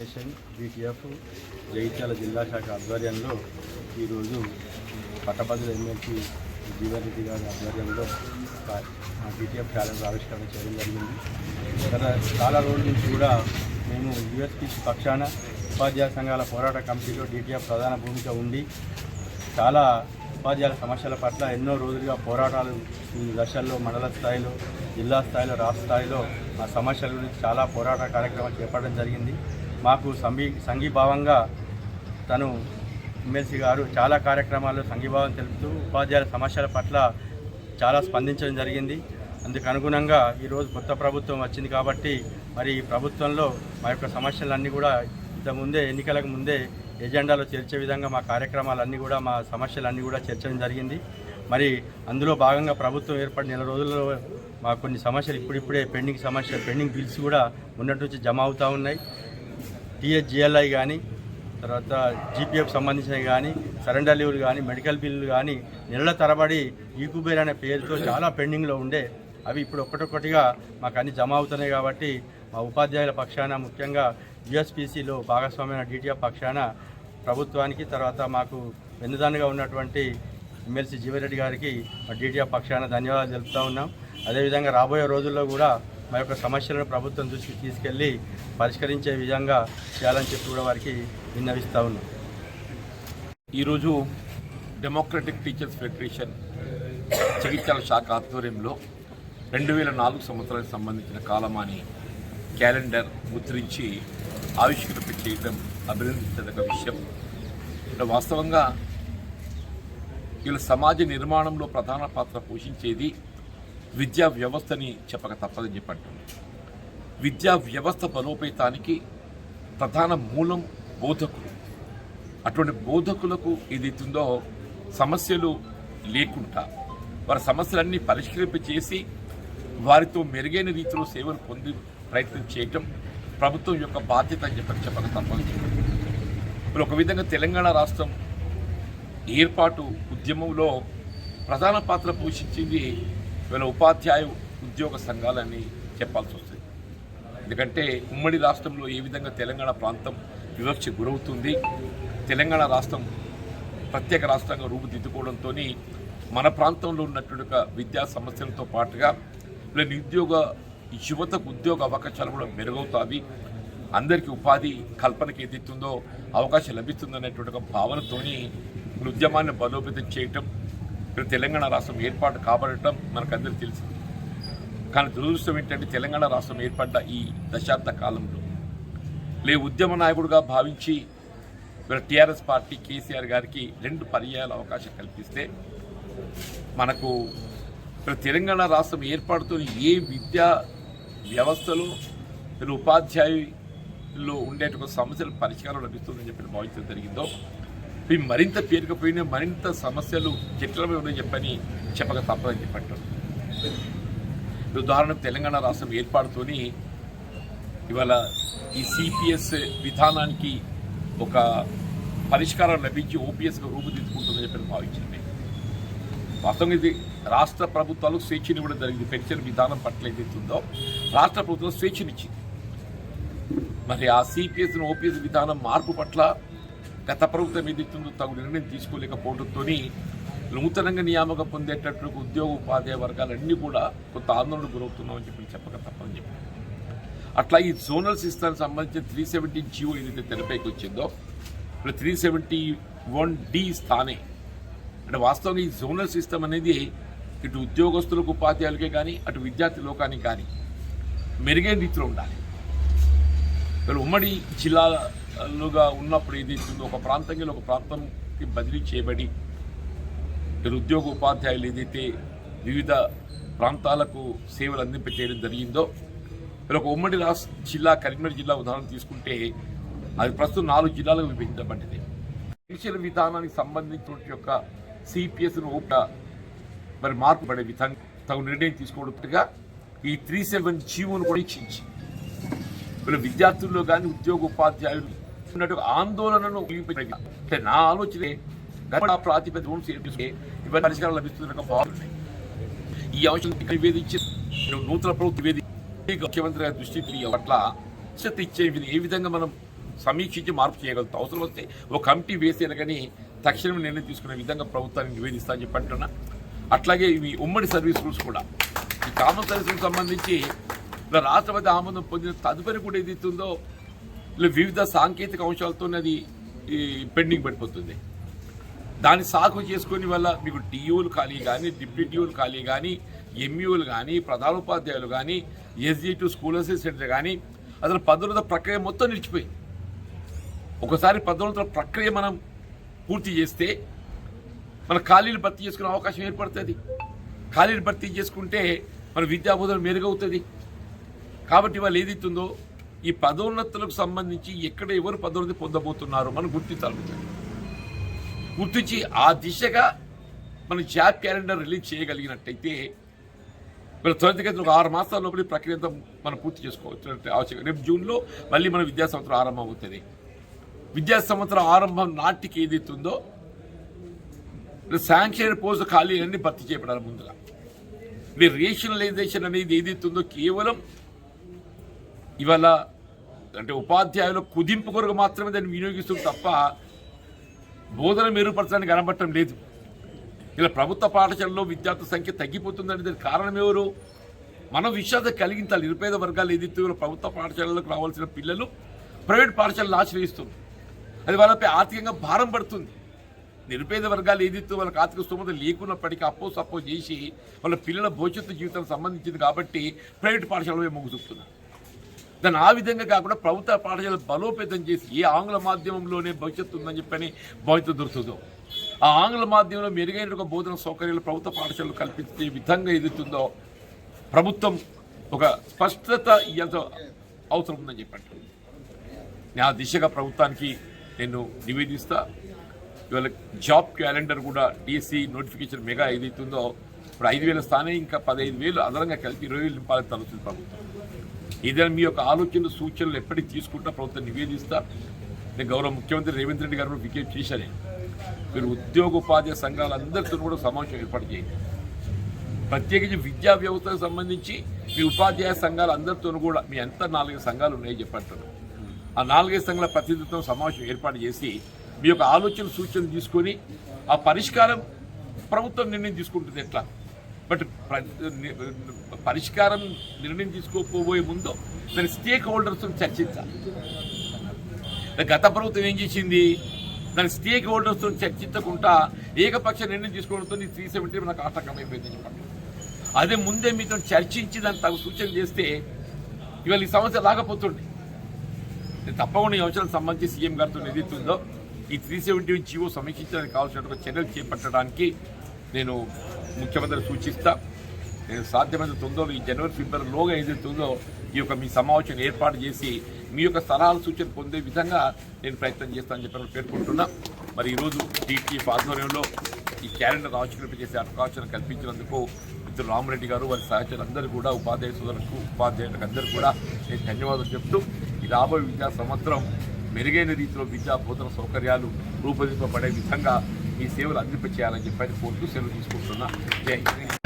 Foundation BTF Jagtial జిల్లా శాఖ ఆధ్వర్యంలో ఈరోజు పట్టభద్రుల ఎమ్మెల్సీ జీవన్రెడ్డి గారి ఆధ్వర్యంలో బీటీఎఫ్ క్యాలెండర్ ఆవిష్కరణ చేయడం జరిగింది. గత చాలా రోజుల నుంచి కూడా మేము యూఎస్పీసీ పక్షాన ఉపాధ్యాయ సంఘాల పోరాట కమిటీలో డీటీఎఫ్ ప్రధాన భూమిక ఉండి చాలా ఉపాధ్యాయుల సమస్యల పట్ల ఎన్నో రోజులుగా పోరాటాలు ఈ దశల్లో మండల స్థాయిలో జిల్లా స్థాయిలో రాష్ట్ర స్థాయిలో ఆ సమస్యల గురించి చాలా పోరాట కార్యక్రమాలు చేపట్టడం జరిగింది. మాకు సంఘీ సంఘీభావంగా తను ఎమ్మెల్సీ గారు చాలా కార్యక్రమాల్లో సంఘీభావం తెలుపుతూ ఉపాధ్యాయుల సమస్యల పట్ల చాలా స్పందించడం జరిగింది. అందుకు అనుగుణంగా ఈరోజు కొత్త ప్రభుత్వం వచ్చింది కాబట్టి మరి ఈ ప్రభుత్వంలో మా యొక్క సమస్యలన్నీ కూడా ఇంతకుముందే ఎన్నికలకు ముందే ఎజెండాలో చేర్చే విధంగా మా కార్యక్రమాలన్నీ కూడా మా సమస్యలన్నీ కూడా చేర్చడం జరిగింది. మరి అందులో భాగంగా ప్రభుత్వం ఏర్పడిన నెల రోజుల్లో మా కొన్ని సమస్యలు ఇప్పుడిప్పుడే పెండింగ్ సమస్యలు పెండింగ్ బిల్స్ కూడా ఉన్నట్టు నుంచి జమ అవుతూ ఉన్నాయి. టీహెచ్జిఎల్ఐ కానీ తర్వాత జీపీఎఫ్ సంబంధించినవి కానీ సరెండర్ లీవ్లు కానీ మెడికల్ బిల్లులు కానీ నెలల తరబడి ఈకుబేర్ అనే పేరుతో చాలా పెండింగ్లో ఉండే. అవి ఇప్పుడు ఒక్కటొక్కటిగా మాకు అన్ని జమ అవుతున్నాయి కాబట్టి మా ఉపాధ్యాయుల పక్షాన ముఖ్యంగా యుఎస్పిసిలో భాగస్వామ్యమైన డిటిఎఫ్ పక్షాన ప్రభుత్వానికి తర్వాత మాకు వెన్నుదానుగా ఉన్నటువంటి ఎమ్మెల్సీ జీవరెడ్డి గారికి మా డిటిఎఫ్ పక్షాన ధన్యవాదాలు తెలుపుతా ఉన్నాం. అదేవిధంగా రాబోయే రోజుల్లో కూడా మా యొక్క సమస్యలను ప్రభుత్వం దృష్టికి తీసుకెళ్ళి పరిష్కరించే విధంగా చేయాలని చెప్పి కూడా వారికి విన్నవిస్తూ ఉన్నాం. ఈరోజు డెమోక్రటిక్ టీచర్స్ ఫెడరేషన్ చికిత్సల శాఖ ఆధ్వర్యంలో రెండు వేల నాలుగు సంవత్సరానికి సంబంధించిన కాలమాని క్యాలెండర్ ముద్రించి ఆవిష్కృత చేయడం అభినందించదగ్గ విషయం. ఇక్కడ వాస్తవంగా వీళ్ళ సమాజ నిర్మాణంలో ప్రధాన పాత్ర పోషించేది విద్యా వ్యవస్థని చెప్పక తప్పదని చెప్పి అంటున్నాను విద్యా వ్యవస్థ బలోపేతానికి ప్రధాన మూలం బోధకులు. అటువంటి బోధకులకు ఏదైతుందో సమస్యలు లేకుండా వారి సమస్యలన్నీ పరిష్కరింపచేసి వారితో మెరుగైన రీతిలో సేవలు పొంది ప్రయత్నం చేయటం ప్రభుత్వం యొక్క బాధ్యత అని చెప్పక చెప్పక తప్పని ఇప్పుడు ఒక విధంగా తెలంగాణ రాష్ట్రం ఏర్పాటు ఉద్యమంలో ప్రధాన పాత్ర పోషించింది వీళ్ళ ఉపాధ్యాయ ఉద్యోగ సంఘాలని చెప్పాల్సి వస్తుంది. ఎందుకంటే ఉమ్మడి రాష్ట్రంలో ఏ విధంగా తెలంగాణ ప్రాంతం వివక్ష గురవుతుంది తెలంగాణ రాష్ట్రం ప్రత్యేక రాష్ట్రంగా రూపుదిద్దుకోవడంతో మన ప్రాంతంలో ఉన్నటువంటి విద్యా సమస్యలతో పాటుగా ఇలా నిరుద్యోగ యువతకు ఉద్యోగ అవకాశాలు కూడా మెరుగవుతాయి. అందరికీ ఉపాధి కల్పనకి ఏదైతుందో అవకాశం లభిస్తుందనేటువంటి ఒక భావనతోని ఉద్యమాన్ని బలోపేతం చేయటం తెలంగాణ రాష్ట్రం ఏర్పాటు కాబడటం మనకందరికీ తెలుసు. కానీ దురదృష్టం ఏంటంటే తెలంగాణ రాష్ట్రం ఏర్పడ్డ ఈ దశాబ్ద కాలంలో లే ఉద్యమ నాయకుడుగా భావించి వీళ్ళ టీఆర్ఎస్ పార్టీ కేసీఆర్ గారికి రెండు పర్యాయాల అవకాశం కల్పిస్తే మనకు తెలంగాణ రాష్ట్రం ఏర్పాటుతో ఏ విద్యా వ్యవస్థలో ఉపాధ్యాయులు ఉండేటువంటి సమస్యల పరిష్కారం లభిస్తుందని చెప్పి భావించడం జరిగిందో ఇవి మరింత పేరుకపోయినా మరింత సమస్యలు జటిలమై ఉన్నాయని చెప్పని చెప్పక తప్పదని చెప్పంటారు. ఉదాహరణకు తెలంగాణ రాష్ట్రం ఏర్పాటుతోని ఇవాళ ఈ సిపిఎస్ విధానానికి ఒక పరిష్కారం లభించి ఓపీఎస్గా రూపుదిద్దుకుంటుందని చెప్పి భావించింది. వాస్తవంగా ఇది రాష్ట్ర ప్రభుత్వాలు కూడా జరిగింది. పెన్షన్ విధానం పట్ల ఏదైతుందో రాష్ట్ర ప్రభుత్వం స్వేచ్ఛనిచ్చింది మరి ఆ సిపిఎస్ ఓపీఎస్ విధానం మార్పు పట్ల గత ప్రభుత్వం ఏదైతుందో తగు నిర్ణయం తీసుకోలేకపోవడంతో నూతనంగా నియామకం పొందేటట్లు ఉద్యోగ ఉపాధ్యాయ వర్గాలన్నీ కూడా కొంత ఆందోళన గురవుతున్నామని చెప్పి చెప్పక తప్పని చెప్పి. అట్లా ఈ జోనల్ సిస్టానికి సంబంధించిన త్రీ సెవెంటీ జియో ఏదైతే తెరపైకి వచ్చిందో ఇప్పుడు త్రీ సెవెంటీ వన్ డి స్థానే. అంటే వాస్తవంగా ఈ జోనల్ సిస్టమ్ అనేది ఇటు ఉద్యోగస్తులకు ఉపాధ్యాయులకే కానీ అటు విద్యార్థి లోకానికి కానీ మెరుగైన రీతిలో ఉండాలి. ఉమ్మడి ఉమ్మడి లుగా ఉన్నప్పుడు ఇది ఒక ప్రాంతంగా ఒక ప్రాంతంకి బదిలీ చేయబడి వీళ్ళు ఉద్యోగ ఉపాధ్యాయులు ఏదైతే వివిధ ప్రాంతాలకు సేవలు అందింపచేయడం జరిగిందో ఇక్కడ ఒక ఉమ్మడి రాష్ట్ర జిల్లా కరీంనగర్ జిల్లా ఉదాహరణ తీసుకుంటే అది ప్రస్తుతం నాలుగు జిల్లాలకు విభజించబడింది. పెన్షన్ విధానానికి సంబంధించిన యొక్క సిపిఎస్ను ఊట మరి మార్పు పడే విధంగా తగు నిర్ణయం తీసుకోవడంగా ఈ త్రీ సెవెన్ జీవోను కూడా ఇచ్చింది వీళ్ళు విద్యార్థుల్లో కానీ ఉద్యోగ ఉపాధ్యాయులు ఉన్నట్టు ఆందోళనను అంటే నా ఆలోచనే గత ప్రాతిపదిక రూల్స్ ఇవన్నీ పరిష్కారం లభిస్తున్న బాగున్నాయి ఈ అంశం నివేదించి నూతన ప్రభుత్వం నివేదించి ముఖ్యమంత్రి గారి దృష్టికి పట్ల చెత్త ఇచ్చే ఏ విధంగా మనం సమీక్షించి మార్పు చేయగలుగుతాం? అవసరం వస్తే ఒక కమిటీ వేసేయాలి కానీ తక్షణం నిర్ణయం తీసుకునే విధంగా ప్రభుత్వానికి నివేదిస్తా అని చెప్పంటున్నా అట్లాగే ఇవి ఉమ్మడి సర్వీస్ రూల్స్ కూడా. ఈ కామన్ సర్వీస్కి సంబంధించి రాష్ట్రపతి ఆమోదం పొందిన తదుపరి కూడా ఏదైతుందో వివిధ సాంకేతిక అంశాలతో అది ఈ పెండింగ్ పడిపోతుంది. దాన్ని సాగు చేసుకుని వల్ల మీకు టీయూలు ఖాళీ కానీ డిప్యూటీ టీయూలు ఖాళీ కానీ ఎంయూలు కానీ ప్రధానోపాధ్యాయులు కానీ ఎస్జీటు స్కూల్ అసిస్టెంట్ కానీ అసలు పదోన్నత ప్రక్రియ మొత్తం నిలిచిపోయింది. ఒకసారి పదోన్నత ప్రక్రియ మనం పూర్తి చేస్తే మన ఖాళీలు భర్తీ చేసుకునే అవకాశం ఏర్పడుతుంది. ఖాళీలు భర్తీ చేసుకుంటే మన విద్యాబోధన మెరుగవుతుంది. కాబట్టి వాళ్ళు ఏదైతుందో ఈ పదోన్నతులకు సంబంధించి ఎక్కడ ఎవరు పదోన్నతి పొందబోతున్నారు మనం గుర్తించాలి గుర్తించి ఆ దిశగా మనం జాబ్ క్యాలెండర్ రిలీజ్ చేయగలిగినట్టయితే మరి త్వరితగతిన ఒక ఆరు మాసాల లోపల ఈ ప్రక్రియ మనం పూర్తి చేసుకోవచ్చు అవసరం రేపు జూన్లో మళ్ళీ మన విద్యా సంవత్సరం ఆరంభం అవుతుంది విద్యా సంవత్సరం ఆరంభం నాటికి ఏదైతుందో శాంక్షన్ పోస్ట్ ఖాళీ అన్ని భర్తీ చేయబడాలి ముందుగా. రేషనలైజేషన్ అనేది ఏదైతుందో కేవలం ఇవాళ అంటే ఉపాధ్యాయుల కుదింపు కొరకు మాత్రమే దాన్ని వినియోగిస్తుంది తప్ప బోధన మెరుగుపరచడానికి కనబడటం లేదు. ఇలా ప్రభుత్వ పాఠశాలలో విద్యార్థుల సంఖ్య తగ్గిపోతుందని దానికి కారణం ఎవరు? మనం విశ్వాసం కలిగించాలి. నిరుపేద వర్గాలు ఏదైతే ప్రభుత్వ పాఠశాలలకు రావాల్సిన పిల్లలు ప్రైవేట్ పాఠశాలను ఆశ్రయిస్తుంది అది వాళ్ళపై ఆర్థికంగా భారం పడుతుంది. నిరుపేద వర్గాలు ఏదైతే వాళ్ళకి ఆర్థిక స్థోమత లేకున్నప్పటికీ అప్పో సప్పో చేసి వాళ్ళ పిల్లల భవిష్యత్తు జీవితానికి సంబంధించింది కాబట్టి ప్రైవేట్ పాఠశాలలో మొగ్గు చూపుతున్నారు. దాన్ని ఆ విధంగా కాకుండా ప్రభుత్వ పాఠశాల బలోపేతం చేసి ఏ ఆంగ్ల మాధ్యమంలోనే భవిష్యత్తు ఉందని చెప్పని భవిష్యత్తు దొరుకుతుందో. ఆ ఆంగ్ల మాధ్యమంలో మెరుగైన ఒక బోధన సౌకర్యాలు ప్రభుత్వ పాఠశాలలు కల్పించే విధంగా ఎదుగుతుందో ప్రభుత్వం ఒక స్పష్టత ఇయ్యాల్సిన అవసరం ఉందని చెప్పండి. నా ఆ దిశగా ప్రభుత్వానికి నేను నివేదిస్తా. ఇవాళ జాబ్ క్యాలెండర్ కూడా డిఎస్సి నోటిఫికేషన్ మెగా ఏదైతుందో ఇప్పుడు ఐదు వేల స్థానం ఇంకా పదహైదు వేలు అదనంగా కలిపి ఇరవై వేలు నింపాలని తలుస్తుంది ప్రభుత్వం. ఏదైనా మీ యొక్క ఆలోచనలు సూచనలు ఎప్పటికి తీసుకుంటా ప్రభుత్వం నివేదిస్తా. నేను గౌరవ ముఖ్యమంత్రి రేవంత్ రెడ్డి గారు విజ్ఞప్తి చేశాను మీరు ఉద్యోగ ఉపాధ్యాయ సంఘాలందరితో కూడా సమావేశం ఏర్పాటు చేయండి. ప్రత్యేకించి విద్యా వ్యవస్థకు సంబంధించి మీ ఉపాధ్యాయ సంఘాలు అందరితో కూడా మీ ఎంత నాలుగైదు సంఘాలు ఉన్నాయో చెప్పంటారు. ఆ నాలుగైదు సంఘాల ప్రతినిధిత్వం సమావేశం ఏర్పాటు చేసి మీ యొక్క ఆలోచన సూచనలు తీసుకొని ఆ పరిష్కారం ప్రభుత్వం నిర్ణయం తీసుకుంటుంది ఎట్లా? బట్ పరిష్కారం నిర్ణయం తీసుకోకపోబోయే ముందు దాని స్టేక్ హోల్డర్స్తో చర్చించాలి. గత ప్రభుత్వం ఏం చేసింది? దాని స్టేక్ హోల్డర్స్తో చర్చించకుండా ఏకపక్ష నిర్ణయం తీసుకోవడంతో త్రీ సెవెంటీ మనకు ఆటంకం అయిపోయింది చెప్పండి. అదే ముందే మీతో చర్చించి దాన్ని తగు సూచన చేస్తే ఇవాళ ఈ సమస్య లాగపోతుంది నేను తప్పకుండా ఈ అంశాలకు సంబంధించి సీఎం గారితో ఏదైతుందో ఈ త్రీ సెవెంటీ జీవో సమీక్షించడానికి కావాల్సినటువంటి చర్యలు చేపట్టడానికి నేను ముఖ్యమంత్రి సూచిస్తా నేను సాధ్యమైన తొందరలో ఈ జనవరి ఫిబ్రవరిలోగా ఏదైతే ఈ యొక్క మీ సమావేశం ఏర్పాటు చేసి మీ యొక్క సలహాలు సూచన పొందే విధంగా నేను ప్రయత్నం చేస్తానని చెప్పి పేర్కొంటున్నా. మరి ఈరోజు టీటీఎఫ్ ఆధ్వర్యంలో ఈ క్యాలెండర్ ఆవిష్కరింప చేసే అవకాశం కల్పించినందుకు మిత్రులు రామరెడ్డి గారు వారి సహచరులందరూ కూడా ఉపాధ్యాయ సోదరులకు ఉపాధ్యాయులకు అందరూ కూడా నేను ధన్యవాదాలు చెప్తూ ఈ రాబోయే విద్యా సంవత్సరం మెరుగైన రీతిలో విద్యా బోధన సౌకర్యాలు రూపొందింపబడే విధంగా ఈ సేవలు అందింపచేయాలని చెప్పని కోరుతూ సెలవు తీసుకుంటున్నా జై